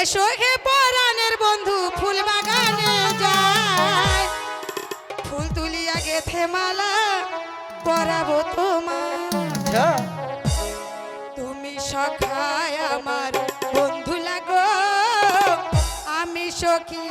এসো হে পরাণের বন্ধু ফুল বাগানে যায়। ফুল তুলিয়া গেথে মালা পরাবো তোমার তুমি সখায় আমার বন্ধু লাগো আমি সখী